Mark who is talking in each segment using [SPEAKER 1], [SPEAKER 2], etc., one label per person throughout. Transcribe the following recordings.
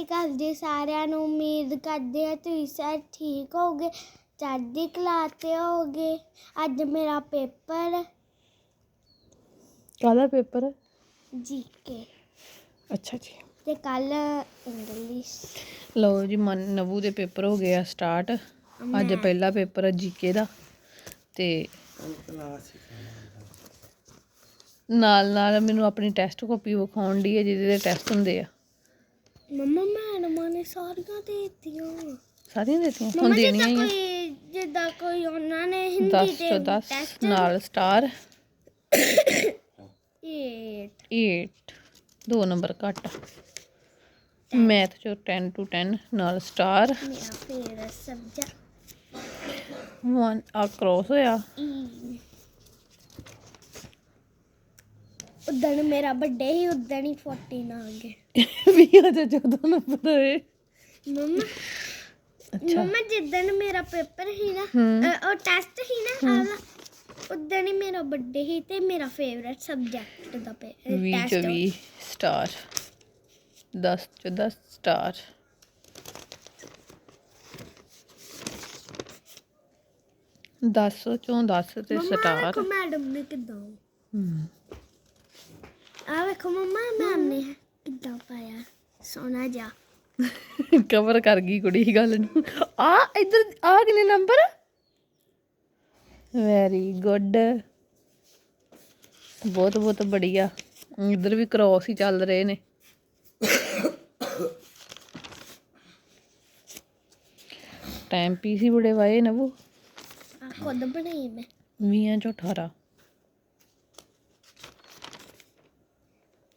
[SPEAKER 1] ਸਤਿ ਜੀ ਸਾਰਿਆਂ ਨੂੰ ਉਮੀਦ ਕਰਦੇ ਆ ਤੁਸੀਂ ਸਾਰੇ ਠੀਕ ਹੋਗੇ ਚੜ੍ਹਦੀ ਕਲਾ ਤੇ ਹੋਗੇ ਅੱਜ ਮੇਰਾ ਪੇਪਰ
[SPEAKER 2] ਕਾਹਦਾ ਪੇਪਰ
[SPEAKER 1] ਜੀਕੇ।
[SPEAKER 2] ਅੱਛਾ ਜੀ।
[SPEAKER 1] ਤੇ ਕੱਲ ਇੰਗਲਿਸ਼।
[SPEAKER 2] ਲਓ ਜੀ ਮਨ ਨਵੂ ਦੇ ਪੇਪਰ ਹੋ ਗਏ ਆ ਸਟਾਰਟ। ਅੱਜ ਪਹਿਲਾ ਪੇਪਰ ਹੈ ਜੀਕੇ ਦਾ। ਤੇ ਨਾਲ ਨਾਲ ਮੈਨੂੰ ਆਪਣੀ ਟੈਸਟ ਕਾਪੀ ਵਿਖਾਉਣ ਦੀ ਹੈ ਜਿਹਦੇ ਦੇ ਟੈਸਟ ਹੁੰਦੇ ਆ।
[SPEAKER 1] ਮੰਮਾ ਮੈਡਮਾਂ ਨੇ ਸਾਰੀਆਂ ਦੇ ਦਿੱਤੀਆਂ।
[SPEAKER 2] ਸਾਰੀਆਂ ਦਿੱਤੀਆਂ? ਹੁਣ ਦੇਣੀਆਂ ਹੀ
[SPEAKER 1] ਕੋਈ ਜਿੱਦਾਂ ਕੋਈ ਉਹਨਾਂ ਨੇ ਹਿੰਦੀ
[SPEAKER 2] 10
[SPEAKER 1] ਦੇ
[SPEAKER 2] ਚੋਂ 10
[SPEAKER 1] ਟੈਸਟ
[SPEAKER 2] ਨਾਲ ਸਟਾਰ
[SPEAKER 1] 8
[SPEAKER 2] 8 ਦੋ ਨੰਬਰ ਘੱਟ। ਮੈਥ ਚੋਂ 10 to 10 ਨਾਲ ਸਟਾਰ
[SPEAKER 1] ਮੇਰਾ ਫੇਵਰਟ ਸਬਜੈਕਟ
[SPEAKER 2] 1 ਆ ਕ੍ਰੋਸ ਹੋਇਆ।
[SPEAKER 1] ਈ ਉਦਣ ਮੇਰਾ ਬਰਥਡੇ ਹੀ ਉਦਣ ਹੀ 14 ਆ ਗਏ।
[SPEAKER 2] ਵੀਹਾਂ ਚ 14 ਨੰਬਰ ਹੋਏ।
[SPEAKER 1] ਮੰਮਾ
[SPEAKER 2] ਅੱਛਾ।
[SPEAKER 1] ਮੰਮਾ ਜਿੱਦਣ ਮੇਰਾ ਪੇਪਰ ਸੀ ਨਾ। ਅ, ਉਹ ਟੈਸਟ ਸੀ ਨਾ ਆਲਾ ਉਦਣ ਹੀ ਮੇਰਾ ਬਰਥਡੇ ਸੀ ਤੇ ਮੇਰਾ ਫੇਵਰਟ ਸਬਜੈਕਟ ਦਾ ਟੈਸਟ
[SPEAKER 2] 20 ਸਟਾਰ 10 ਚ 10 ਸਟਾਰ ਦਸ ਚੋਂ 10 ਤੇ
[SPEAKER 1] ਮੰਮਾ
[SPEAKER 2] ਸਟਾਰ
[SPEAKER 1] ਵੇਖੋ ਮੈਡਮ ਨੇ ਕਿਦਾਂ
[SPEAKER 2] ਹਮ,
[SPEAKER 1] ਆ ਵੇਖੋ ਮੰਮਾ ਮੈਮ ਨੇ ਕਿਦਾਂ ਪਾਇਆ? ਸੋਨਾ ਜਾ
[SPEAKER 2] ਕਵਰ ਕਰ ਗਈ ਕੁੜੀ ਗੱਲ ਨੂੰ। ਆ ਇੱਧਰ ਆ ਕਿੰਨੇ ਨੰਬਰ। ਵੈਰੀ ਗੁੱਡ ਬਹੁਤ ਬਹੁਤ ਬੜੀਆ। ਇੱਧਰ ਵੀ ਕ੍ਰੋਸ ਹੀ ਚੱਲ ਰਹੇ ਨੇ। ਟਾਈਮ ਪੀਸ ਹੀ ਬੜੇ ਵਾਏ ਨਵੂ
[SPEAKER 1] ਆ ਖੁਦ ਬਣਾਈ ਮੈਂ।
[SPEAKER 2] ਵੀਹਾਂ ਚੋਂ 18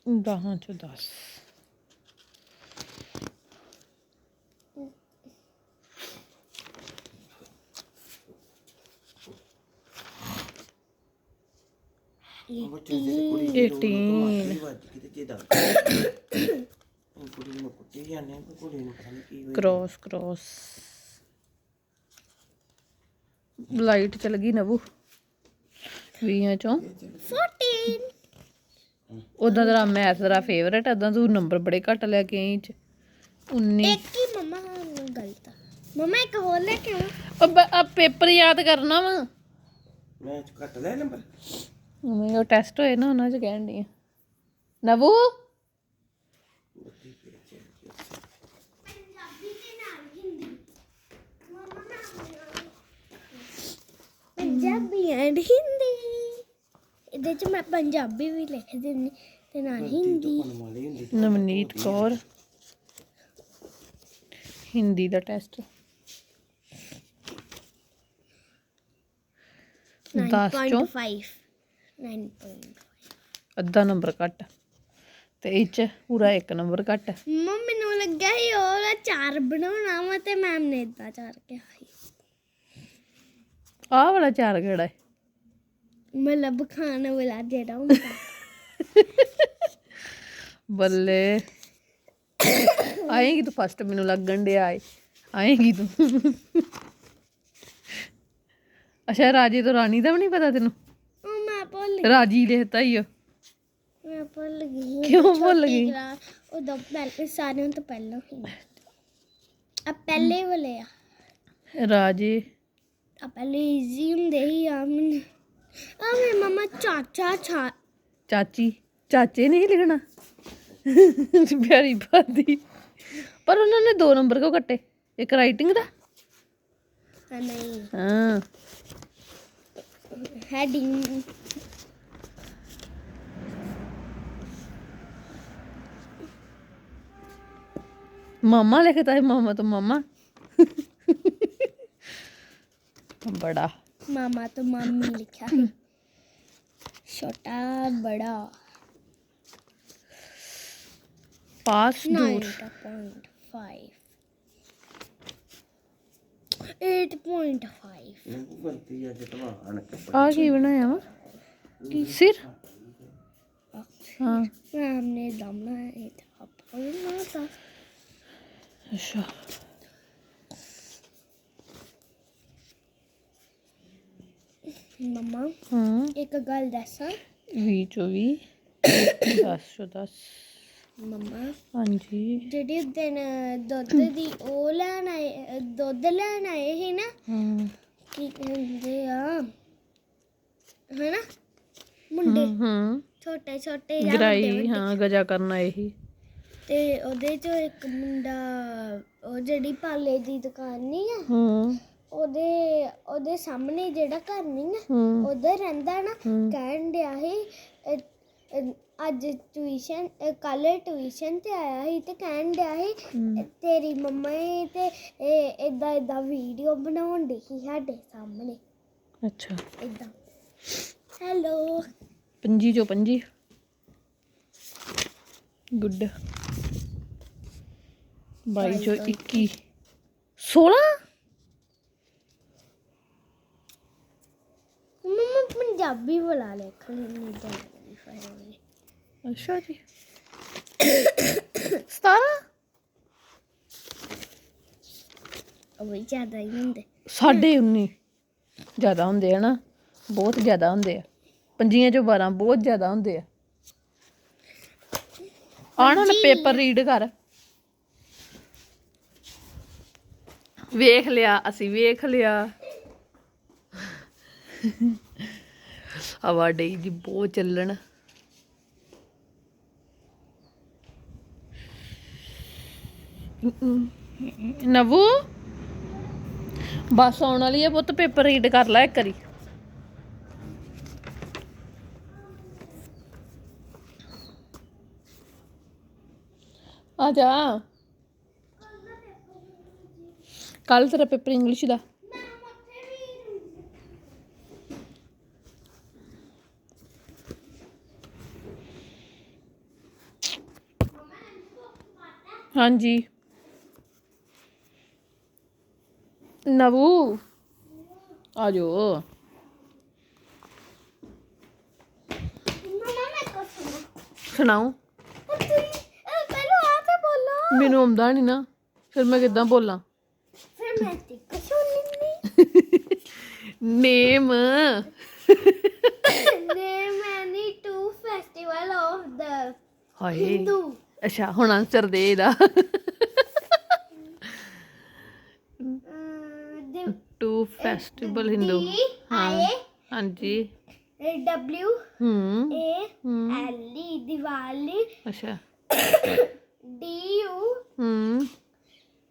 [SPEAKER 2] ਦਹਾਂ ਚੋਂ 10 18 ਕ੍ਰੋਸ ਕ੍ਰੋਸ ਲਾਈਟ ਚਲ ਗਈ ਨਵੂ ਵੀਹਾਂ ਚੋਂ
[SPEAKER 1] 14
[SPEAKER 2] ਉਦਾਂ ਤੇਰਾ ਮੈਥ ਤੇਰਾ ਫੇਵਰੇਟ ਉਦਾਂ ਤੂੰ ਨੰਬਰ ਬੜੇ ਘੱਟ ਲੈ ਕੇ ਆਈ ਚ। 19
[SPEAKER 1] ਇੱਕ ਹੀ ਮੰਮਾ ਨੂੰ ਗਲਤ ਆ। ਮੰਮਾ ਇੱਕ ਹੋਰ ਲੈ ਕੇ ਆਵਾਂ?
[SPEAKER 2] ਉਹ ਬ- ਆ ਪੇਪਰ ਯਾਦ ਕਰਨਾ ਵਾ।
[SPEAKER 3] ਮੈਂ ਘੱਟ ਲੈ ਨੰਬਰ
[SPEAKER 2] ਮੈਂ ਉਹ ਟੈਸਟ ਹੋਏ ਨਾ ਉਹਨਾਂ ਚ ਕਹਿਣ ਦੀ ਨਵੂ?
[SPEAKER 1] ਪੰਜਾਬੀ ਐਂਡ ਹਿੰਦੀ ਇਹਦੇ ਚ ਮੈਂ ਪੰਜਾਬੀ ਵੀ ਲਿਖ ਦਿੰਦੀ ਤੇ ਨਾਲ ਹਿੰਦੀ।
[SPEAKER 2] ਨਵਨੀਤ ਕੌਰ। ਹਿੰਦੀ ਦਾ ਟੈਸਟ। 10 ਚੋਂ।
[SPEAKER 1] 9.5 9.5
[SPEAKER 2] ਅੱਧਾ ਨੰਬਰ ਘੱਟ। ਤੇ ਇਹ ਚ ਪੂਰਾ ਇੱਕ ਨੰਬਰ ਘੱਟ।
[SPEAKER 1] ਮੰਮਾ ਮੈਨੂੰ ਲੱਗਾ ਸੀ ਉਹ ਚਾਰ ਬਣਾਉਣਾ ਵਾ ਤੇ ਮੈਮ ਨੇ ਇਦਾਂ ਚਾਰ ਕਿਹਾ ਸੀ।
[SPEAKER 2] ਆਹ ਵਾਲਾ ਚਾਰ ਕਿਹੜਾ ਹੈ?
[SPEAKER 1] ਮਤਲਬ ਖਾਣ ਵਾਲਾ ਜਿਹੜਾ ਹੁੰਦਾ।
[SPEAKER 2] ਬੱਲੇ। ਆਏਗੀ ਤੂੰ ਫਸਟ ਮੈਨੂੰ ਲੱਗਣ ਡਿਆ ਏ। ਆਏਗੀ ਤੂੰ। ਅੱਛਾ ਰਾਜੇ ਤੋਂ ਰਾਣੀ ਦਾ ਵੀ ਨਹੀਂ ਪਤਾ ਤੈਨੂੰ?
[SPEAKER 1] ਉਹ ਮੈਂ ਭੁੱਲ ਗਈ।
[SPEAKER 2] ਰਾਜੀ ਲਿਖਤਾ ਹੀ ਓ।
[SPEAKER 1] ਮੈਂ ਭੁੱਲ ਗਈ।
[SPEAKER 2] ਕਿਉਂ ਭੁੱਲ ਗਈ?
[SPEAKER 1] ਉਦੋਂ ਪਹਿਲੇ ਸਾਰਿਆਂ ਤੋਂ ਪਹਿਲਾਂ ਆ ਪਹਿਲੇ ਵਾਲੇ ਆ।
[SPEAKER 2] ਰਾਜੇ।
[SPEAKER 1] ਆ ਪਹਿਲੇ ਈਜ਼ੀ ਹੁੰਦੇ ਸੀ ਆ ਮੈਨੂੰ ਆ ਮੇਰੇ ਮਮਾ ਚਾਚਾ ਛਾ
[SPEAKER 2] ਚਾਚੀ ਚਾਚੇ ਨਹੀਂ ਲਿਖਣਾ। ਪਿਆਰੀ ਬਾਦੀ ਪਰ ਉਹਨਾਂ ਨੇ ਦੋ ਨੰਬਰ ਕਿਉਂ ਕੱਟੇ? ਇੱਕ ਰਾਈਟਿੰਗ ਦਾ?
[SPEAKER 1] ਨਹੀਂ।
[SPEAKER 2] ਹਾਂ।
[SPEAKER 1] ਹੈਡਿੰਗ
[SPEAKER 2] ਮਾਮਾ ਲਿਖਤਾ ਹੈ ਮਾਮਾ ਤੋਂ ਮਾਮਾ। ਬੜਾ।
[SPEAKER 1] ਮਾਮਾ ਤੋਂ ਮਾਮੀ ਲਿਖਿਆ ਸੀ ਛੋਟਾ ਬੜਾ
[SPEAKER 2] ਪਾਸ ਦੂਰ
[SPEAKER 1] 9.5 8.5
[SPEAKER 3] ਇਹ ਗਲਤੀ ਆ ਜਤਵਾਨ
[SPEAKER 2] ਆ ਕੀ ਬਣਾਇਆ ਵਾ ਸਿਰ ਹਾਂ
[SPEAKER 1] ਮੈਮ
[SPEAKER 2] ਹਾਂ
[SPEAKER 1] ਇੱਕ ਗੱਲ ਦੱਸਾਂ?
[SPEAKER 2] ਵੀਹ ਚੋਂ ਵੀਹ ਦਸ ਚੋਂ ਦਸ।
[SPEAKER 1] ਮੰਮਾ
[SPEAKER 2] ਹਾਂਜੀ।
[SPEAKER 1] ਜਿਹੜੀ ਦਿਨ ਦੁੱਧ ਦੀ ਉਹ ਲੈਣ ਆਏ ਦੁੱਧ ਲੈਣ ਆਏ ਸੀ ਨਾ
[SPEAKER 2] ਹਾਂ।
[SPEAKER 1] ਕੀ ਕਹਿੰਦੇ ਆ? ਹਨਾ? ਮੁੰਡੇ।
[SPEAKER 2] ਹੂੰ।
[SPEAKER 1] ਛੋਟੇ ਛੋਟੇ ਵੱਡੇ
[SPEAKER 2] ਗਰਾਈ। ਹਾਂ ਗਜਾ ਕਰਨਾ ਇਹੀ
[SPEAKER 1] ਤੇ ਉਹਦੇ ਚੋਂ ਇੱਕ ਮੁੰਡਾ ਉਹ ਜਿਹੜੀ ਪਾਲੇ ਦੀ ਦੁਕਾਨ ਨਹੀਂ ਆ?
[SPEAKER 2] ਹੂੰ।
[SPEAKER 1] ਉਹਦੇ ਉਹਦੇ ਸਾਹਮਣੇ ਜਿਹੜਾ ਘਰ ਨਹੀਂ ਨਾ ਉਧਰ ਰਹਿੰਦਾ ਨਾ। ਕਹਿਣ ਡਿਆ ਸੀ ਅੱਜ ਟਿਊਸ਼ਨ ਕੱਲ ਟਿਊਸ਼ਨ ਤੇ ਆਇਆ ਸੀ ਤੇ ਕਹਿਣ ਡਿਆ ਸੀ। ਤੇਰੀ ਮੰਮਾ ਤੇ ਇਹ ਇਦਾਂ ਇਦਾਂ ਵੀਡੀਓ ਬਣਾਉਣ ਦੀ ਸੀ ਸਾਡੇ ਸਾਹਮਣੇ।
[SPEAKER 2] ਅੱਛਾ।
[SPEAKER 1] ਇਦਾਂ ਹੈਲੋ
[SPEAKER 2] ਪੰਜੀ ਚੋਂ ਪੰਜੀ। ਗੁੱਡ। 22 ਚੋਂ 21 16
[SPEAKER 1] ਪੰਜਾਬੀ ਬੁਲਾ ਲੈ ਜਾਂਦੀ ਫਾਇਰ
[SPEAKER 2] ਅੱਛਾ ਜੀ 17
[SPEAKER 1] ਉਹ ਜ਼ਿਆਦਾ ਹੀ ਹੁੰਦੇ
[SPEAKER 2] ਸਾਢੇ 19 ਜ਼ਿਆਦਾ ਹੁੰਦੇ ਆ ਨਾ ਬਹੁਤ ਜ਼ਿਆਦਾ ਹੁੰਦੇ ਆ ਪੰਜੀਆਂ ਚੋਂ 12 ਬਹੁਤ ਜ਼ਿਆਦਾ ਹੁੰਦੇ ਆ ਆਣ ਹੁਣ ਪੇਪਰ ਰੀਡ ਕਰ ਵੇਖ ਲਿਆ ਅਸੀਂ ਵੇਖ ਲਿਆ ਹਵਾ ਡਈ ਬਹੁਤ ਚੱਲਣ। ਨਵੂ? ਬਸ ਆਉਣ ਵਾਲੀ ਹੈ ਪੁੱਤ, ਪੇਪਰ ਰੀਡ ਕਰ ਲੈ ਇੱਕ ਵਾਰੀ। ਆ ਜਾ। ਕੱਲ ਤੇਰਾ ਪੇਪਰ ਇੰਗਲਿਸ਼ ਦਾ। ਹਾਂਜੀ। ਨਵੂ। ਆ ਜੋ
[SPEAKER 1] ਮੰਮਾ ਮੈਂ ਕੁਝ ਸੁਣਾ
[SPEAKER 2] ਸੁਣਾਓ।
[SPEAKER 1] ਪਹਿਲਾਂ ਆ ਤੇ ਬੋਲੋ
[SPEAKER 2] ਮੈਨੂੰ ਆਉਂਦਾ ਨਹੀਂ ਨਾ ਫਿਰ ਮੈਂ ਕਿੱਦਾਂ ਬੋਲਾਂ?
[SPEAKER 1] ਫਿਰ ਮੈਂ ਤੇ ਕੁਝ ਸੁਣਨੀ
[SPEAKER 2] ਨੇਮ।
[SPEAKER 1] Name any two festival of the
[SPEAKER 2] ਹਾਏ।
[SPEAKER 1] Hindu.
[SPEAKER 2] ਅੱਛਾ ਹੁਣ ਆਨਸਰ ਦੇ ਇਹਦਾ। ਟੂ ਫੈਸਟੀਵਲ ਹਿੰਦੂ
[SPEAKER 1] I
[SPEAKER 2] ਹਾਂਜੀ।
[SPEAKER 1] W
[SPEAKER 2] ਹੂੰ ਹੂੰ।
[SPEAKER 1] L E Diwali
[SPEAKER 2] ਅੱਛਾ।
[SPEAKER 1] D U
[SPEAKER 2] ਹੂੰ।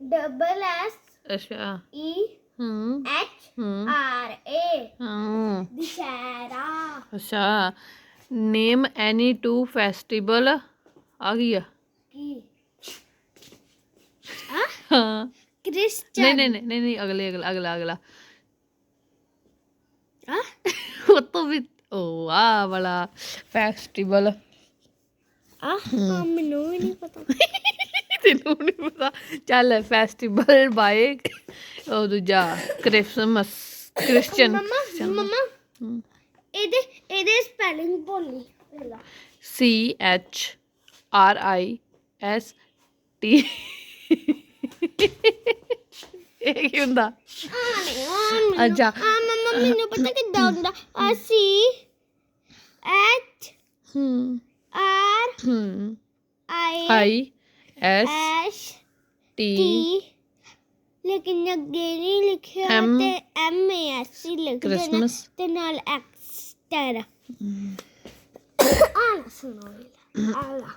[SPEAKER 1] double S
[SPEAKER 2] ਅੱਛਾ।
[SPEAKER 1] E
[SPEAKER 2] ਹੂੰ। ਹੂੰ।
[SPEAKER 1] R A
[SPEAKER 2] ਹਾਂ।
[SPEAKER 1] ਦੁਸ਼ਹਿਰਾ।
[SPEAKER 2] ਅੱਛਾ। ਨੇਮ ਐਨੀ ਟੂ ਫੈਸਟੀਵਲ ਆ ਗਈ ਆ।
[SPEAKER 1] ਕੀ?
[SPEAKER 2] ਹਾਂ।
[SPEAKER 1] ਕ੍ਰਿਸਚਨ।
[SPEAKER 2] ਨਹੀਂ ਨਹੀਂ ਨਹੀਂ ਨਹੀਂ ਨਹੀਂ ਅਗਲੇ ਅਗਲਾ ਅਗਲਾ ਅਗਲਾ।
[SPEAKER 1] ਆ
[SPEAKER 2] ਉਹ ਤੋਂ ਵੀ ਉਹ ਆ ਵਾਲਾ ਫੈਸਟੀਵਲ
[SPEAKER 1] ਆ ਹਾਂ, ਮੈਨੂੰ ਵੀ ਨਹੀਂ ਪਤਾ।
[SPEAKER 2] ਤੈਨੂੰ ਨਹੀਂ ਪਤਾ। ਚੱਲ ਫੈਸਟੀਵਲ ਬਾਏ ਉਹ ਦੂਜਾ ਕ੍ਰਿਸਮਸ ਕ੍ਰਿਸਚੀਅਨ
[SPEAKER 1] ਮਮਾ ਮਮਾ ਇਹਦੇ ਇਹਦੇ ਸਪੈਲਿੰਗ ਬੋਲੀ ਪਹਿਲਾਂ
[SPEAKER 2] C H R I S T ਇਹ ਕੀ ਹੁੰਦਾ? ਅੱਛਾ।
[SPEAKER 1] ਆ ਮਮਾ ਮੈਨੂੰ ਪਤਾ ਕਿੱਦਾਂ ਹੁੰਦਾ ਆ C H
[SPEAKER 2] hmm
[SPEAKER 1] R
[SPEAKER 2] hmm
[SPEAKER 1] I
[SPEAKER 2] I S
[SPEAKER 1] S
[SPEAKER 2] T
[SPEAKER 1] T ਲੇਕਿਨ ਅੱਗੇ ਨਹੀਂ ਲਿਖਿਆ
[SPEAKER 2] M
[SPEAKER 1] ਤੇ ਐਮ ਏ ਐਸ ਹੀ ਲਿਖ ਦੇਣਾ
[SPEAKER 2] Christmas।
[SPEAKER 1] ਤੇ ਨਾਲ ਐਕਸ ਟਰ ਆ ਸੁਣੋ। ਲਾ।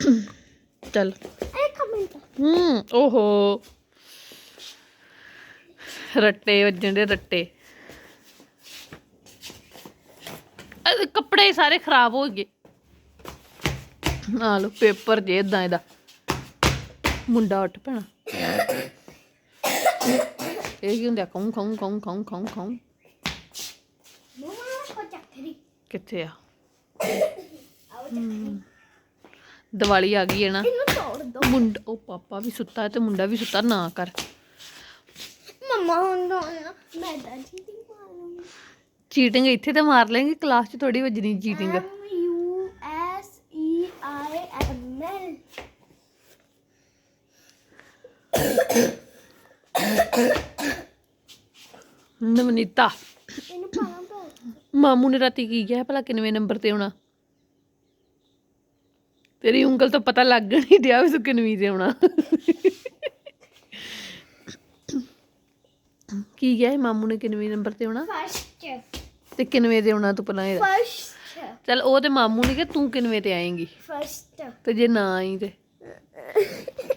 [SPEAKER 2] ਚੱਲ।
[SPEAKER 1] ਇੱਕ ਮਿੰਟ।
[SPEAKER 2] ਹਮ ਓਹੋ। ਰੱਟੇ ਵੱਜਣ ਦੇ ਰੱਟੇ। ਕੱਪੜੇ ਸਾਰੇ ਖਰਾਬ ਹੋ ਗਏ। ਆ ਲੋ ਪੇਪਰ ਜੇ ਇਦਾਂ ਇਹਦਾ। ਮੁੰਡਾ ਉੱਠ ਪੈਣਾ। ਇਹ ਕੀ ਹੁੰਦਾ ਕੌਂ ਕੌਂ ਕੌਂ ਕੌਂ ਕੌਂ ਕੌਂ
[SPEAKER 1] ਮਮਾ ਕੋ ਚੱਕਰੀ।
[SPEAKER 2] ਕਿੱਥੇ ਆ? ਦੀਵਾਲੀ ਆ ਗਈ ਹੈ ਨਾ।
[SPEAKER 1] ਇਹਨੂੰ ਤੋੜ ਦੋ।
[SPEAKER 2] ਮੁੰਡਾ ਉਹ ਪਾਪਾ ਵੀ ਸੁੱਤਾ ਤੇ ਮੁੰਡਾ ਵੀ ਸੁੱਤਾ ਨਾ ਕਰ।
[SPEAKER 1] ਮਮਾ ਹੁਣ ਨਾ। ਮੈਂ ਤਾਂ ਜੀ ਦੀ ਮਾਰੂੰਗੀ
[SPEAKER 2] ਚੀਟਿੰਗ ਇੱਥੇ ਤੇ ਮਾਰ ਲੈਂਗੇ ਕਲਾਸ 'ਚ ਥੋੜੀ ਵੱਜਣੀ cheating.
[SPEAKER 1] M U S E I M L
[SPEAKER 2] Navneeta.
[SPEAKER 1] ਇਹਨੂੰ ਪਾਣਾ ਪਊ
[SPEAKER 2] ਮਾਮੂ ਨੇ ਰਾਤੀ ਕੀ ਕਿਹਾ ਭਲਾ ਕਿੰਨਵੇਂ ਨੰਬਰ ਤੇ ਆਉਣਾ? ਤੇਰੀ ਉਂਗਲ ਤੋਂ ਪਤਾ ਲੱਗ ਨਹੀਂ ਡਿਆ ਵੀ ਤੂੰ ਕਿਨਵੀਂ ਤੇ ਆਉਣਾ ਕੀ ਗਿਆ ਮਾਮੂ ਨੇ ਕਿਨਵੀਂ ਨੰਬਰ ਤੇ ਆਉਣਾ
[SPEAKER 1] ਫਸਟ
[SPEAKER 2] ਤੇ ਕਿਨਵੇਂ ਤੇ ਆਉਣਾ ਤੂੰ ਪਹਿਲਾਂ।
[SPEAKER 1] ਫਸਟ
[SPEAKER 2] ਚੱਲ ਉਹ ਤੇ ਮਾਮੂ ਨੇ ਕਿ ਤੂੰ ਕਿਨਵੇਂ ਤੇ ਆਏਂਗੀ।
[SPEAKER 1] ਫਸਟ
[SPEAKER 2] ਤੇ ਜੇ ਨਾ ਆਈ ਤੇ।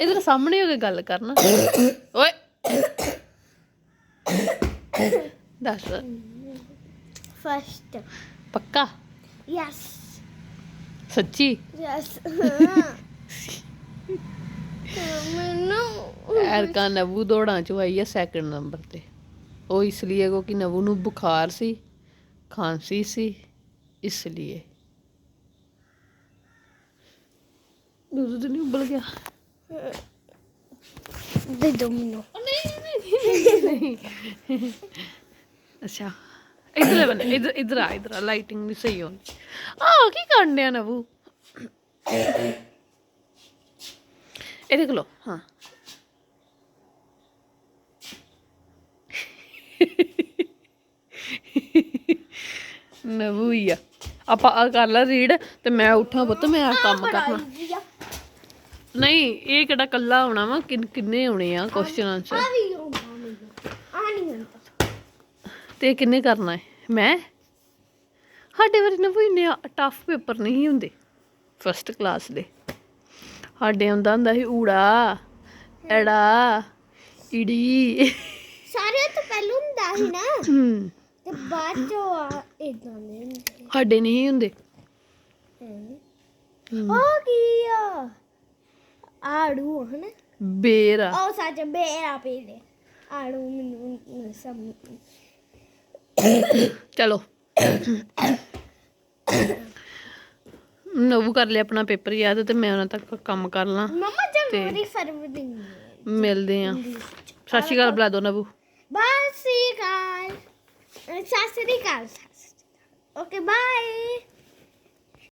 [SPEAKER 2] ਇਧਰ ਸਾਹਮਣੇ ਹੋ ਕੇ ਗੱਲ ਕਰਨਾ। ਓਏ। ਦੱਸ।
[SPEAKER 1] ਫਸਟ
[SPEAKER 2] ਪੱਕਾ?
[SPEAKER 1] ਯੈਸ
[SPEAKER 2] ਸੱਚੀ?
[SPEAKER 1] ਯੈਸ ਮੈਨੂੰ
[SPEAKER 2] ਐਰਕਾ ਨਵੂ ਦੌੜਾਂ ਚ ਆਈ ਹੈ ਸੈਕੰਡ ਨੰਬਰ ਤੇ। ਉਹ ਇਸ ਲਈ ਕਿਉਂਕਿ ਨਵੂ ਨੂੰ ਬੁਖਾਰ ਸੀ ਖਾਂਸੀ ਸੀ ਇਸ ਲਈ ਦੁੱਧ ਤਾਂ ਨਹੀਂ ਉਬਲ ਗਿਆ।
[SPEAKER 1] ਦੇ ਦੋ ਮੈਨੂੰ।
[SPEAKER 2] ਅੱਛਾ। ਇਧਰ ਬਣ ਇਧਰ ਇਧਰ ਆ ਇਧਰ ਆ ਲਾਈਟਿੰਗ ਨਹੀਂ ਸਹੀ ਹੋਣੀ ਆ ਕੀ ਕਰਨ ਡਿਆ ਨਵੂ ਇਹ ਦੇਖ ਲੋ ਹਾਂ ਨਵੂ ਹੀ ਆ ਆਪਾਂ ਆ ਕਰ ਲਾ ਰੀਡ ਤੇ ਮੈਂ ਉੱਠਾਂ ਪੁੱਤ ਮੈਂ ਆ ਕੰਮ ਕਰਨਾ ਨਹੀਂ ਇਹ ਕਿਹੜਾ ਕੱਲਾ ਆਉਣਾ ਵਾ ਕਿੰਨ- ਕਿੰਨੇ ਆਉਣੇ ਆ ਕੁਐਸਚਨ ਆਨਸਰ
[SPEAKER 1] ਆ ਵੀ ਹੁੰਦਾ ਮੈਨੂੰ ਆ ਨਹੀਂ ਹੁੰਦਾ
[SPEAKER 2] ਤੇ ਕਿੰਨੇ ਕਰਨਾ ਹੈ? ਮੈਂ? ਸਾਡੇ ਵਾਰੀ ਨਾ ਕੋਈ ਇੰਨੇ ਟਫ ਪੇਪਰ ਨਹੀਂ ਹੁੰਦੇ। ਫਸਟ ਕਲਾਸ ਦੇ। ਸਾਡੇ ਹੁੰਦਾ ਹੁੰਦਾ ਸੀ ਊੜਾ ਐੜਾ ਈੜੀ।
[SPEAKER 1] ਸਾਰੇ ਤੋਂ ਪਹਿਲਾਂ ਹੁੰਦਾ ਸੀ ਨਾ। ਤੇ ਬਾਅਦ ਚੋਂ ਇਦਾਂ ਦੇ ਹੁੰਦੇ।
[SPEAKER 2] ਸਾਡੇ ਨਹੀਂ ਹੁੰਦੇ।
[SPEAKER 1] ਉਹ ਕੀ ਆ? ਆੜੂ ਹਨਾ?
[SPEAKER 2] ਬੇਰ
[SPEAKER 1] ਉਹ ਸੱਚ ਬੇਰਾ ਪੀਲੇ ਆੜੂ ਮੈਨੂੰ ਸਮ
[SPEAKER 2] ਚਲੋ। ਨਵੂ ਕਰ ਲਿਆ ਆਪਣਾ ਪੇਪਰ ਯਾਦ ਤੇ ਮੈਂ ਉਹਨਾਂ ਤੱਕ ਕੰਮ ਕਰ ਲਾਂ।
[SPEAKER 1] ਮਮਾ ਜਨਵਰੀ ਫਰਵਰੀ
[SPEAKER 2] ਮਿਲਦੇ ਆ। ਸਤਿ ਸ਼੍ਰੀ ਅਕਾਲ ਬੁਲਾ ਦੋ ਨਵੂ
[SPEAKER 1] bye see guys Sat Sri ਅਕਾਲ ਓਕੇ ਬਾਏ